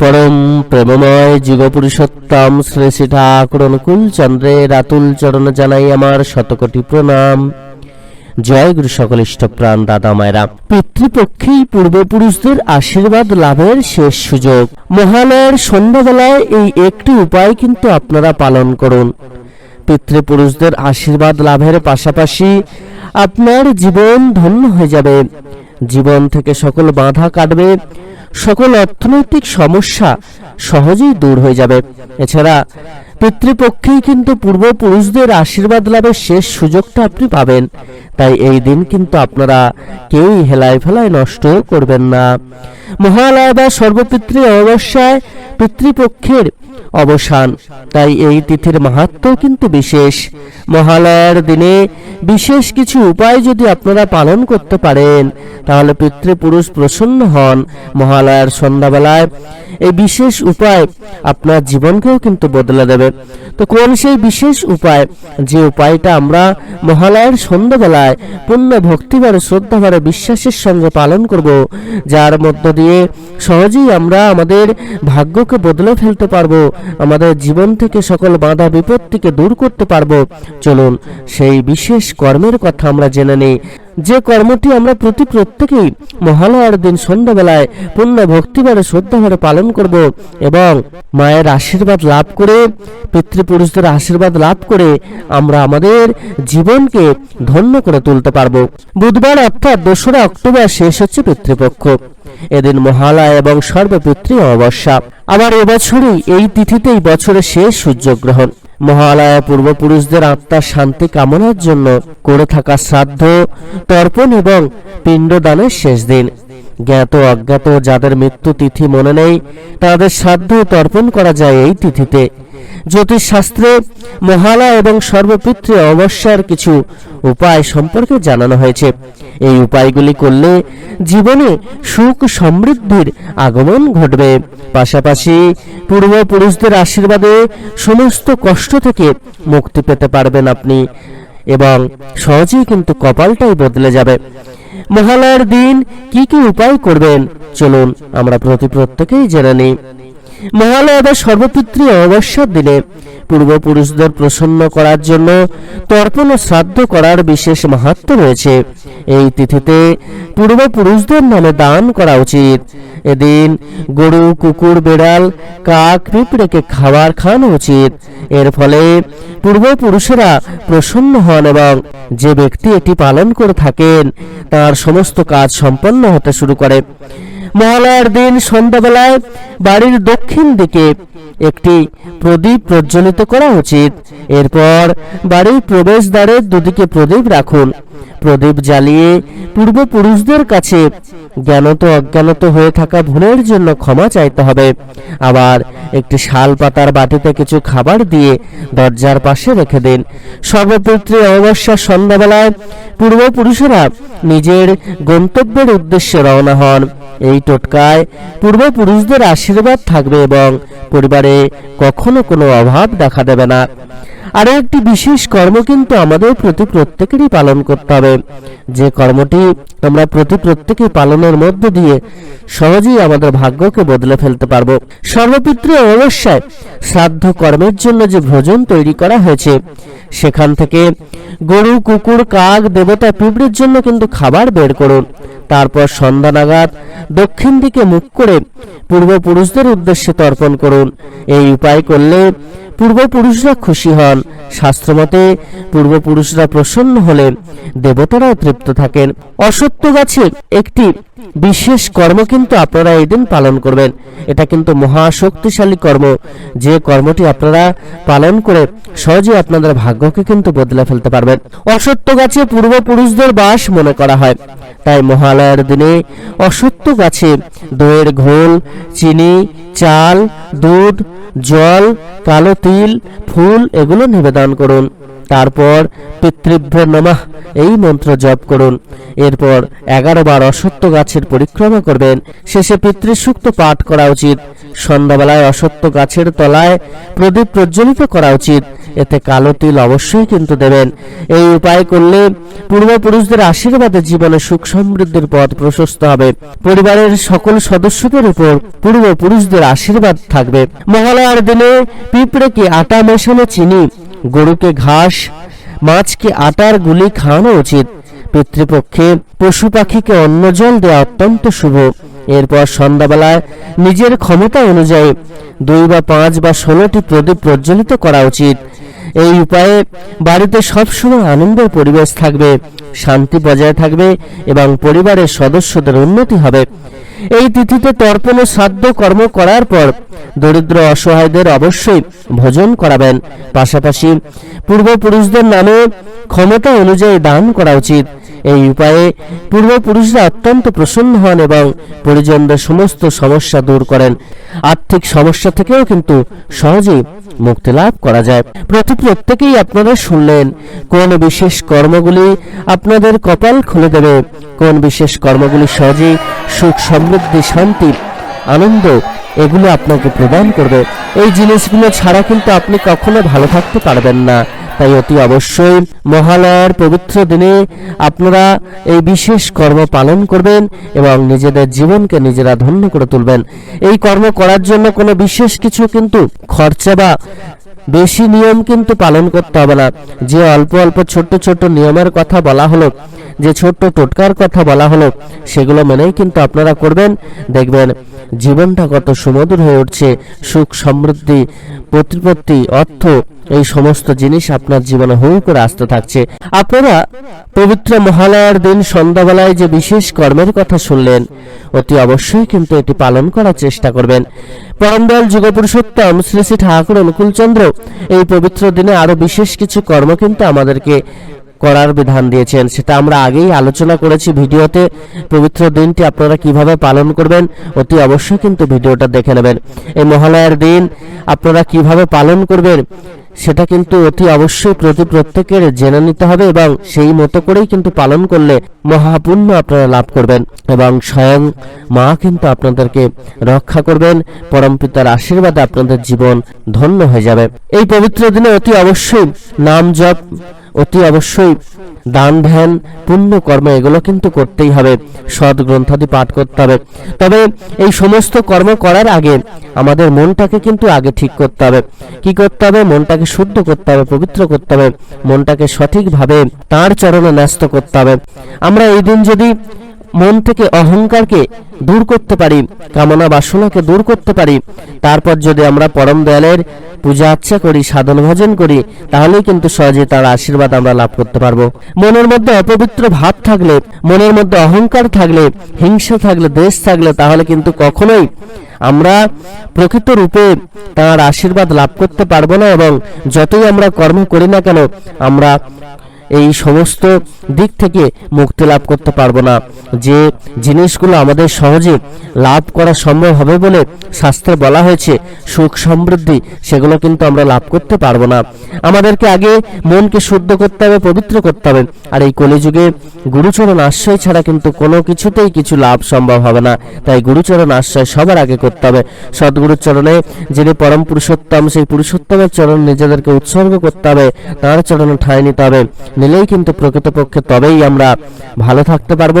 পরম প্রেমময় যুগপুরুষোত্তম শ্রী শ্রী ঠাকুর অনুকূল চন্দ্রের আতুল চরণ জানাই আমার শতকোটি প্রণাম। জয় গুরু সকল ইষ্টপ্রাণ দাদা মায়েরা। পিতৃপক্ষেই পূর্বপুরুষদের আশীর্বাদ লাভের শেষ সুযোগ। মহালয়ের সন্ধ্যাবেলায় এই একটি উপায় কিন্তু আপনারা পালন করুন। পিতৃপুরুষদের আশীর্বাদ লাভের পাশাপাশি আপনার জীবন ধন্য হয়ে যাবে। জীবন থেকে সকল বাধা কাটবে। সকল অর্থনৈতিক সমস্যা সহজেই দূর হয়ে যাবে। এছাড়া পিতৃপক্ষেই কিন্তু পূর্বপুরুষদের আশীর্বাদ লাভের শেষ সুযোগটা আপনি পাবেন। তাই এই দিন কিন্তু আপনারা কেউই হেলায় ফেলায় নষ্ট করবেন না। মহালয়া বা সর্বপিতৃ অমাবস্যায় পিতৃপক্ষের অবসান। তাই এই তিথির মাহাত্ম কিন্তু বিশেষ। মহালয়ার দিনে বিশেষ কিছু উপায় যদি আপনারা পালন করতে পারেন, তাহলে পিতৃপুরুষ প্রসন্ন হন। মহালয়ার সন্ধ্যাবেলায় এই বিশেষ উপায় আপনার জীবনকেও কিন্তু বদলে দেবে। তো কোন সেই বিশেষ উপায়, যে উপায়টা আমরা মহালয়ার সন্ধ্যাবেলায় পূর্ণ ভক্তিবারে শ্রদ্ধাবারে বিশ্বাসের সঙ্গে পালন করব, যার মধ্য দিয়ে সহজেই আমরা আমাদের ভাগ্যকে বদলে ফেলতে পারব, আমাদের জীবন থেকে সকল বাধা বিপত্তিকে দূর করতে পারব। চলুন, সেই বিশেষ কর্মের কথা আমরা জেনে নিই। যে কর্মটি আমরা প্রতি প্রত্যেকেই মহালয়ার দিন সন্ধ্যাবেলায় পূর্ণ ভক্তিবারে শ্রদ্ধাভাবে পালন করব এবং মায়ের আশীর্বাদ লাভ করে, পিতৃপুরুষদের আশীর্বাদ লাভ করে আমরা আমাদের জীবনকে ধন্য করে তুলতে পারব। বুধবার অর্থাৎ দোসরা অক্টোবর শেষ হচ্ছে পিতৃপক্ষ। এদিন মহালয়া এবং সর্বপিতৃ অমাবস্যা। আবার এবছরই এই তিথিতেই বছরের শেষ সূর্যগ্রহণ। মহালয়া পূর্বপুরুষদের আত্মার শান্তি কামনার জন্য করে থাকা শ্রাদ্ধ তর্পণ এবং পিণ্ডদানের শেষ দিন। জ্ঞাত অজ্ঞাত যাদের মৃত্যু তিথি মনে নেই, তাদের শ্রাদ্ধ তর্পণ করা যায় এই তিথিতে। জ্যোতিষশাস্ত্রে মহালয়া এবং সর্বপিতৃ অমাবস্যার কিছু উপায় সম্পর্কে জানানো হয়েছে। এই উপায়গুলি করলে জীবনে সুখ সমৃদ্ধির আগমন ঘটবে। পাশাপাশি পূর্বপুরুষদের আশীর্বাদে সমস্ত কষ্ট থেকে মুক্তি পেতে পারবেন আপনি এবং সহজেই কিন্তু কপালটাই বদলে যাবে। মহালয়ার দিন কি কি উপায় করবেন? চলুন আমরা প্রতি প্রত্যেকেই জেনে নিই। মহালয়া বা সর্বপিতৃ অমাবস্যার দিনে পূর্বপুরুষদের প্রসন্ন করার জন্য তর্পণ ও শ্রাদ্ধ করার বিশেষ মাহাত্ম রয়েছে। এই তিথিতে পূর্বপুরুষদের নামে দান করা উচিত। এদিন গরু, কুকুর, বেড়াল, কাক, পিঁপড়েকে খাবার খাওয়ানো উচিত। এর ফলে পূর্বপুরুষেরা প্রসন্ন হন এবং যে ব্যক্তি এটি পালন করে থাকেন, তার সমস্ত কাজ সম্পন্ন হতে শুরু করে। মহালয়ার দিন সন্ধ্যাবেলায় বাড়ির দক্ষিণ দিকে একটি প্রদীপ প্রজ্বলিত করা উচিত। এরপর বাড়ির প্রবেশদ্বারের দুদিকে প্রদীপ রাখুন। প্রদীপ জ্বালিয়ে পূর্বপুরুষদের কাছে জ্ঞানত অজ্ঞানত হয়ে থাকা ভুলের জন্য ক্ষমা চাইতে হবে। আবার একটি শাল পাতার বাটিতে কিছু খাবার দিয়ে দরজার পাশে রেখে দিন। সর্বপিতৃ অমাবস্যার সন্ধ্যাবেলায় পূর্বপুরুষেরা নিজের গন্তব্যের উদ্দেশ্যে রওনা হন। এই টোটকায় পূর্বপুরুষদের আশীর্বাদ থাকবে এবং পরিবারে কখনো কোনো অভাব দেখা দেবে না। আরও একটি বিশেষ কর্ম কিন্তু আমাদের প্রতি প্রত্যেকেরই পালন করতে হবে। যে কর্মটি আমরা প্রতি প্রত্যেকে পালনের মধ্য দিয়ে সহজেই আমাদের ভাগ্যকে বদলে ফেলতে পারব। সর্বপিতৃ অমাবস্যায় শ্রাদ্ধ কর্মের জন্য যে ভোজন তৈরি করা হয়েছে, সেখান থেকে গরু, কুকুর, কাক, দেবতা, পিঁপড়ের জন্য কিন্তু খাবার বের করুন। তারপর সন্ধ্যা নাগাদ দক্ষিণ দিকে মুখ করে পূর্বপুরুষদের উদ্দেশ্যে তর্পণ করুন। এই উপায় করলে পূর্বপুরুষরা খুশি হন। শাস্ত্রমতে, পূর্বপুরুষরা প্রসন্ন হলে দেবতারাও তৃপ্ত থাকেন। অসত্য গাছের একটি বিশেষ কর্ম কিন্তু আপনারা এই পালন করবেন। এটা কিন্তু মহা শক্তিশালী কর্ম। যে কর্মটি আপনারা পালন করে সহজে আপনাদের ভাগ্যকে কিন্তু বদলে ফেলতে পারবেন। অসত্য গাছে পূর্বপুরুষদের বাস মনে করা হয়। তাই মহালয়ার দিনে অসত্য গাছে দইয়ের ঘোল, চিনি, চাল, দুধ, জল, কালো তিল, ফুল এগুলো নিবেদন করুন। তারপর পিতৃভ্য নমাহ এই মন্ত্র জপ করুন। এরপর এগারো বার অসত্য গাছের পরিক্রমা করবেন। শেষে পিতৃসূক্ত পাঠ করা উচিত। সন্ধ্যাবেলায় অসত্য গাছের তলায় প্রদীপ প্রজ্বলিত করা উচিত। এতে কালো তিল অবশ্যই কিন্তু দেবেন। এই উপায় করলে পূর্বপুরুষদের আশীর্বাদে জীবনে সুখ সমৃদ্ধির পথ প্রশস্ত হবে। পরিবারের সকল সদস্যদের উপর পূর্বপুরুষদের আশীর্বাদ থাকবে। মহালয়ার দিনে পিঁপড়েকে আটা মেশানো চিনি, গরুকে ঘাস, মাছকে আটার গুলি খাওয়ানো উচিত। পিতৃপক্ষে পশু পাখিকে অন্ন জল দেওয়া অত্যন্ত শুভ। এরপর সন্ধ্যাবেলায় নিজের ক্ষমতা অনুযায়ী দুই বা পাঁচ বা ষোলোটি প্রদীপ প্রজ্বলিত করা উচিত। এই উপায়ে বাড়িতে সবসময় আনন্দের পরিবেশ থাকবে। শান্তি বজায় থাকবে এবং পরিবারের সদস্যদের উন্নতি হবে। এই তিথিতে তর্পণ ও শ্রাদ্ধ কর্ম করার পর দরিদ্র অসহায়দের অবশ্যই ভোজন করাবেন। পাশাপাশি পূর্বপুরুষদের নামে ক্ষমতা অনুযায়ী দান করা উচিত। এই উপায়ে পূর্বপুরুষরা অত্যন্ত প্রসন্ন হন এবং পরিজনদের সমস্ত সমস্যা দূর করেন। আর্থিক সমস্যা থেকেও কিন্তু সহজেই মুক্তি লাভ করা যায়। প্রতি প্রত্যেকেই আপনারা শুনলেন, কোন বিশেষ কর্মগুলি আপনাদের কপাল খুলে দেবে। কোন বিশেষ কর্মগুলি সহজেই সুখ, সমৃদ্ধি, শান্তি, আনন্দ, এগুলো আপনাকে প্রদান করবে। এই জিনিসগুলো ছাড়া কিন্তু আপনি কখনো ভালো থাকতে পারবেন না। তাই অতি অবশ্যই মহালয়ার পবিত্র দিনে আপনারা এই বিশেষ কর্ম পালন করবেন এবং নিজেদের জীবনকে নিজেরা ধন্য করে তুলবেন। এই কর্ম করার জন্য কোনো বিশেষ কিছু কিন্তু খরচা বা বেশি নিয়ম কিন্তু পালন করতে হবে না। যে অল্প অল্প ছোট্ট ছোট্ট নিয়মের কথা বলা হলো যে ছোট্ট টোটকার কথা বলা হলো, সেগুলো মেনেই কিন্তু আপনারা করবেন। দেখবেন, জীবনটা কত সুমধুর হয়ে উঠছে। সুখ, সমৃদ্ধি, প্রতিপত্তি, অর্থ, এই সমস্ত জিনিস আপনার জীবনে হু করে আসতে থাকছে। আপনারা পবিত্র মহালয়ার দিন সন্ধ্যাবেলায় যে বিশেষ কর্মের কথা শুনলেন, অতি অবশ্যই কিন্তু এটি পালন করার চেষ্টা করবেন। পরমদয়াল যুগপুরুষোত্তম শ্রী শ্রী ঠাকুর অনুকূলচন্দ্র এই পবিত্র দিনে আরও বিশেষ কিছু কর্ম কিন্তু আমাদেরকে করার বিধান দিয়েছেন। সেটা আমরা আগেই আলোচনা করেছি ভিডিওতে। পবিত্র দিনটি আপনারা কীভাবে পালন করবেন, অতি অবশ্যই কিন্তু ভিডিওটা দেখে নেবেন। এই মহালয়ার দিন আপনারা কীভাবে পালন করবেন, সেটা কিন্তু অতি অবশ্যই প্রতি প্রত্যেকের জেনে নিতে হবে এবং সেই মতো করেই কিন্তু পালন করলে মহাপুণ্য আপনারা লাভ করবেন এবং স্বয়ং মা কিন্তু আপনাদেরকে রক্ষা করবেন, পরম পিতার আশীর্বাদে আপনাদের জীবন ধন্য হয়ে যাবে। এই পবিত্র দিনে অতি অবশ্যই নাম জপ অতি অবশ্যই দান, ধ্যান পুণ্যকর্ম এগুলো কিন্তু করতেই হবে। সৎ গ্রন্থাদি পাঠ করতে হবে। তবে এই সমস্ত কর্ম করার আগে আমাদের মনটাকে কিন্তু আগে ঠিক করতে হবে। কি করতে হবে? মনটাকে শুদ্ধ করতে হবে, পবিত্র করতে হবে। মনটাকে সঠিকভাবে তার চরণে ন্যস্ত করতে হবে। আমরা এই দিন যদি মন থেকে অহংকারকে দূর করতে পারি, কামনা বাসনাকে দূর করতে পারি। তারপর যদি আমরা পরম দয়ালের পূজা আচ্ছা করি, সাধন ভজন করি, তাহলেই কিন্তু সহজে তার আশীর্বাদ আমরা লাভ করতে পারব। মনের মধ্যে অপবিত্র ভাব থাকলে, মনের মধ্যে অহংকার থাকলে, হিংসা থাকলে, দেশ থাকলে, তাহলে কিন্তু কখনোই আমরা প্রকৃত রূপে তার আশীর্বাদ লাভ করতে পারব না এবং যতই আমরা কর্ম করি না কেন, আমরা এই সমস্ত দিক থেকে মুক্তি লাভ করতে পারব না। যে জিনিসগুলো আমাদের সহজে লাভ করা সম্ভব হবে বলে শাস্ত্রে বলা হয়েছে, সুখ সমৃদ্ধি, সেগুলো কিন্তু আমরা লাভ করতে পারব না। আমাদেরকে আগে মনকে শুদ্ধ করতে হবে, পবিত্র করতে হবে। আর এই কলিযুগে গুরুচরণ আশ্রয় ছাড়া কিন্তু কোনো কিছুতেই কিছু লাভ সম্ভব হবে না। তাই গুরুচরণ আশ্রয় সবার আগে করতে হবে। সদ্গুরুর চরণে যিনি পরম পুরুষোত্তম, সেই পুরুষোত্তমের চরণ নিজেদেরকে উৎসর্গ করতে হবে। তার চরণে ঠাঁই নিতে হবে। নিলেই কিন্তু প্রকৃতপক্ষে তবেই আমরা ভালো থাকতে পারব,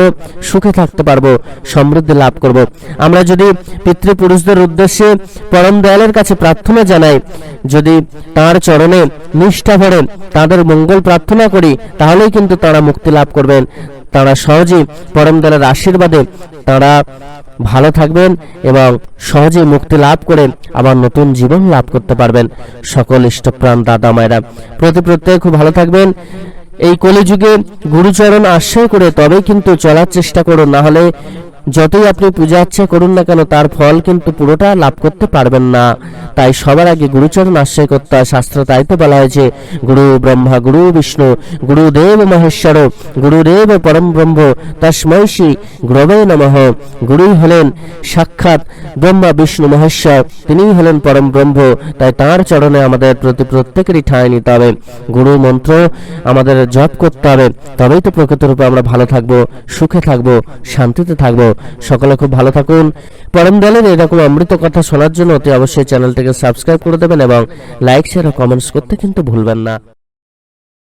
সুখে থাকতে পারব, সমৃদ্ধি লাভ করব। আমরা যদি পিতৃপুরুষদের উদ্দেশ্যে পরম দয়ালের কাছে প্রার্থনা জানাই, যদি তার চরণে নিষ্ঠা ভরেন তাদের মঙ্গল প্রার্থনা করি, তাহলেই কিন্তু তারা মুক্তি লাভ করবেন। তারা সহজেই পরম দয়ালের আশীর্বাদে তারা ভালো থাকবেন এবং সহজেই মুক্তি লাভ করে আবার নতুন জীবন লাভ করতে পারবেন। সকল ইষ্টপ্রাণ দাদা মায়েরা, প্রতি প্রত্যেকে খুব ভালো থাকবেন। এই কলিযুগে গুরুচরণ আশ্রয় করে তবে কিন্তু চলার চেষ্টা করো না হলে যতই আপনি পূজা আচ্ছা করুন না কেন, তার ফল কিন্তু পুরোটা লাভ করতে পারবেন না। তাই সবার আগে গুরুচরণ আশ্রয় করতে হয়। শাস্ত্র তাই তো বলা হয়েছে, গুরু ব্রহ্মা, গুরু বিষ্ণু গুরুদেব মহেশ্বর গুরুদেব পরম ব্রহ্ম, তস্মৈ শ্রী গুরবে নমঃ। গুরুই হলেন সাক্ষাৎ ব্রহ্মা, বিষ্ণু, মহেশ্বর। তিনিই হলেন পরম ব্রহ্ম। তাই তার চরণে আমাদের প্রতি প্রত্যেকেরই ঠাঁই নিতে হবে। গুরু মন্ত্র আমাদের জপ করতে হবে। তবেই তো প্রকৃতরূপে আমরা ভালো থাকব, সুখে থাকব, শান্তিতে থাকব। সকলে খুব ভালো থাকুন। পরম দলের এরকম অমৃত কথা শোনার জন্য অতি অবশ্যই চ্যানেলটিকে সাবস্ক্রাইব করে দেবেন এবং লাইক শেয়ার ও কমেন্টস করতে কিন্তু ভুলবেন না।